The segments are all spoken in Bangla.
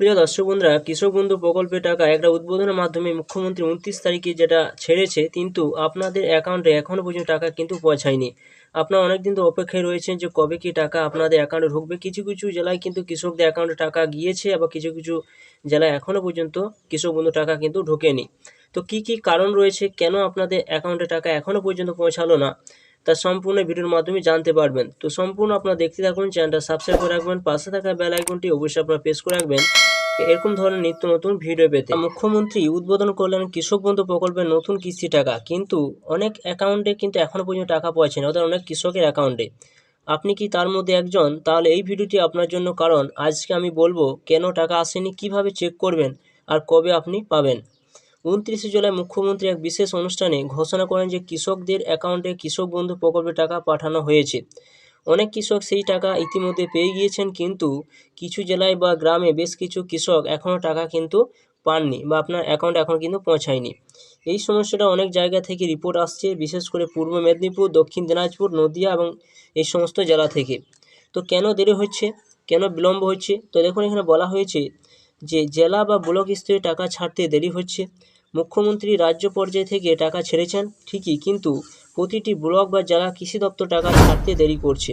প্রিয় দর্শক বন্ধুরা, কৃষক বন্ধু প্রকল্পের টাকা একটা উদ্বোধনের মাধ্যমে মুখ্যমন্ত্রী উনত্রিশ তারিখে যেটা ছেড়েছে, কিন্তু আপনাদের অ্যাকাউন্টে এখনও পর্যন্ত টাকা কিন্তু পৌঁছায়নি। আপনারা অনেকদিন তো অপেক্ষায় রয়েছেন যে কবে কি টাকা আপনাদের অ্যাকাউন্টে ঢুকবে। কিছু কিছু জেলায় কিন্তু কৃষকদের অ্যাকাউন্টে টাকা গিয়েছে, আবার কিছু কিছু জেলায় এখনও পর্যন্ত কৃষক বন্ধু টাকা কিন্তু ঢোকেনি। তো কি কি কারণ রয়েছে? কেন আপনাদের অ্যাকাউন্টে টাকা এখনও পর্যন্ত পৌঁছালো না? তার সম্পূর্ণ ভিডিওর মাধ্যমে জানতে পারবেন। তো সম্পূর্ণ আপনারা দেখতে থাকুন, চ্যানেলটা সাবস্ক্রাইব করে রাখবেন, পাশে থাকা বেল আইকনটি অবশ্যই আপনারা প্রেস করে রাখবেন। এরকম ধরনের নিত্য নতুন ভিডিও পেতে মুখ্যমন্ত্রী উদ্বোধন করলেন কৃষক বন্ধু প্রকল্পের নতুন কিস্তি টাকা। কিন্তু অনেক অ্যাকাউন্টে কিন্তু এখনও পর্যন্ত টাকা পৌঁছেনি অর্থাৎ অনেক কৃষকের অ্যাকাউন্টে। আপনি কি তার মধ্যে একজন? তাহলে এই ভিডিওটি আপনার জন্য কারণ, আজকে আমি বলব কেন টাকা আসেনি, কীভাবে চেক করবেন আর কবে আপনি পাবেন। উনত্রিশে জুলাই মুখ্যমন্ত্রী এক বিশেষ অনুষ্ঠানে ঘোষণা করেন যে কৃষকদের অ্যাকাউন্টে কৃষক বন্ধু প্রকল্পের টাকা পাঠানো হয়েছে। অনেক কৃষক সেই টাকা ইতিমধ্যে পেয়ে গিয়েছেন, কিন্তু কিছু জেলায় বা গ্রামে বেশ কিছু কৃষক এখনও টাকা কিন্তু পাননি বা আপনার অ্যাকাউন্ট এখন কিন্তু পৌঁছায়নি। এই সমস্যাটা অনেক জায়গা থেকে রিপোর্ট আসছে, বিশেষ করে পূর্ব মেদিনীপুর, দক্ষিণ দিনাজপুর, নদিয়া এবং এই সমস্ত জেলা থেকে। তো কেন দেরি হচ্ছে? কেন বিলম্ব হচ্ছে? তো দেখুন, এখানে বলা হয়েছে যে জেলা বা ব্লক স্তরে টাকা ছাড়তে দেরি হচ্ছে। মুখ্যমন্ত্রী রাজ্য পর্যায় থেকে টাকা ছেড়েছেন, ঠিকই, কিন্তু প্রতিটি ব্লক বা জেলা কৃষি দপ্তর টাকা ছাড়তে দেরি করছে।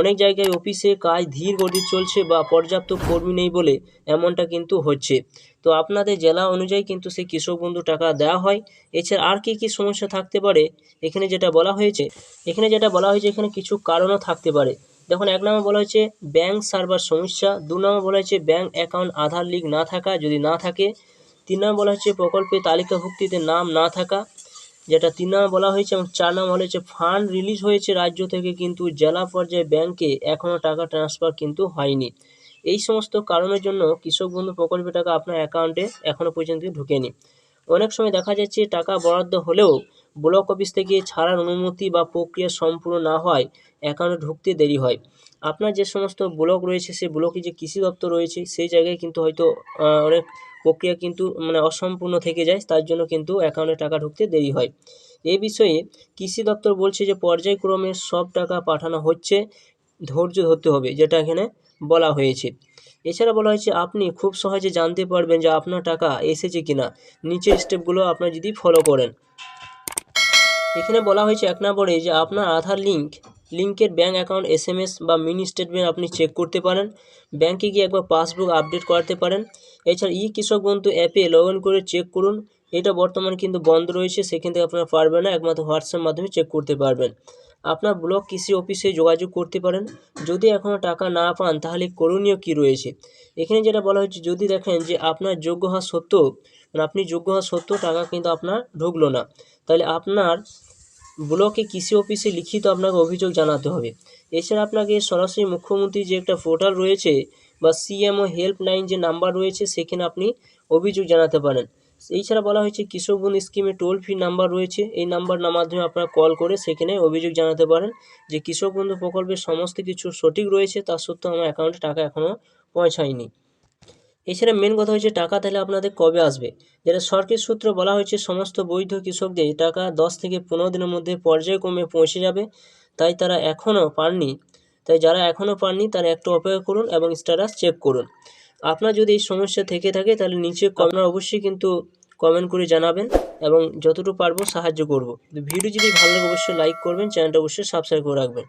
অনেক জায়গায় অফিসে কাজ ধীর গতি চলছে বা পর্যাপ্ত কর্মী নেই বলে এমনটা কিন্তু হচ্ছে। তো আপনাদের জেলা অনুযায়ী কিন্তু সেই কৃষক বন্ধু টাকা দেওয়া হয়। এছাড়া আর কী কী সমস্যা থাকতে পারে? এখানে যেটা বলা হয়েছে, এখানে যেটা বলা হয়েছে, এখানে কিছু কারণও থাকতে পারে। দেখুন, এক নম্বর বলা হয়েছে, ব্যাংক সার্ভার সমস্যা। দু নম্বর বলা হয়েছে, ব্যাংক অ্যাকাউন্ট, আধার লিঙ্ক না থাকা যদি না থাকে তিন নাম বলা হচ্ছে প্রকল্পে তালিকাভুক্তিতে নাম না থাকা, যেটা তিন নাম বলা হয়েছে এবং চার নাম বলা হয়েছে। ফান্ড রিলিজ হয়েছে রাজ্য থেকে কিন্তু জেলা পর্যায়ে ব্যাংকে এখনও টাকা ট্রান্সফার কিন্তু হয়নি। এই সমস্ত কারণের জন্য কৃষক বন্ধু প্রকল্পের টাকা আপনার অ্যাকাউন্টে এখনও পর্যন্ত ঢোকেনি। অনেক সময় দেখা যাচ্ছে টাকা বরাদ্দ হলেও ব্লক অফিস থেকে ছাড়ার অনুমতি বা প্রক্রিয়া সম্পূর্ণ না হয়, অ্যাকাউন্টে ঢুকতে দেরি হয়। আপনার যে সমস্ত ব্লক রয়েছে, সেই ব্লকে যে কৃষি দপ্তর রয়েছে, সেই জায়গায় কিন্তু হয়তো অনেক প্রক্রিয়া কিন্তু মানে অসম্পূর্ণ থেকে যায়, তার জন্য কিন্তু অ্যাকাউন্টে টাকা ঢুকতে দেরি হয়। এই বিষয়ে কৃষি দপ্তর বলছে যে, পর্যায়ক্রমে সব টাকা পাঠানো হচ্ছে, ধৈর্য ধরতে হবে, যেটা এখানে বলা হয়েছে। এছাড়া বলা হয়েছে, আপনি খুব সহজে জানতে পারবেন যে আপনার টাকা এসেছে কিনা। নিচের স্টেপগুলো আপনার যদি ফলো করেন। এখানে বলা হয়েছে এক নম্বরে যে, আপনার আধার লিঙ্ক লিঙ্কের bank account S M S বা মিনি স্টেটমেন্ট আপনি চেক করতে পারেন। ব্যাঙ্কে গিয়ে একবার পাসবুক আপডেট করাতে পারেন। এছাড়া ই কৃষক বন্ধু অ্যাপে লগ ইন করে চেক করুন। এটা বর্তমানে কিন্তু বন্ধ রয়েছে, সেখান থেকে আপনারা পারবেন না। একমাত্র হোয়াটসঅ্যাপ মাধ্যমে চেক করতে পারবেন। আপনার ব্লক কৃষি অফিসে যোগাযোগ করতে পারেন। যদি এখনও টাকা না পান, তাহলে করণীয় কী রয়েছে? এখানে যেটা বলা হচ্ছে যদি দেখেন যে আপনার যোগ্য হওয়া সত্ত্বেও মানে আপনি যোগ্য হওয়া সত্ত্বেও টাকা কিন্তু আপনার ঢুকলো না, তাহলে আপনার ব্লকে কৃষি অফিসে লিখিত আপনাকে অভিযোগ জানাতে হবে। এছাড়া আপনাকে সরাসরি মুখ্যমন্ত্রীর যে একটা পোর্টাল রয়েছে বা সিএমও হেল্পলাইন যে নাম্বার রয়েছে, সেখানে আপনি অভিযোগ জানাতে পারেন। এছাড়া বলা হয়েছে কৃষক বন্ধু স্কিমে টোল ফ্রি নাম্বার রয়েছে। এই নাম্বার মাধ্যমে আপনারা কল করে সেখানে অভিযোগ জানাতে পারেন যে কৃষক বন্ধু প্রকল্পের সমস্ত কিছু সঠিক রয়েছে, তা সত্ত্বেও আমার অ্যাকাউন্টে টাকা এখনও পৌঁছায়নি। এছাড়া মেন কথা হচ্ছে টাকা তাহলে আপনাদের কবে আসবে? যেটা সরকারি সূত্র বলা হয়েছে, সমস্ত বৈধ কৃষকদের টাকা দশ থেকে পনেরো দিনের মধ্যে পর্যায়ক্রমে পৌঁছে যাবে। তাই তারা এখনও পাননি। তাই যারা এখনও পাননি, তারা একটু অপেক্ষা করুন এবং স্ট্যাটাস চেক করুন। আপনার যদি এই সমস্যা থেকে থাকে, তাহলে নিচে আপনারা অবশ্যই কিন্তু কমেন্ট করে জানাবেন এবং যতটুকু পারব সাহায্য করব। ভিডিও যদি ভালো লাগে, অবশ্যই লাইক করবেন, চ্যানেলটা অবশ্যই সাবস্ক্রাইব করে রাখবেন।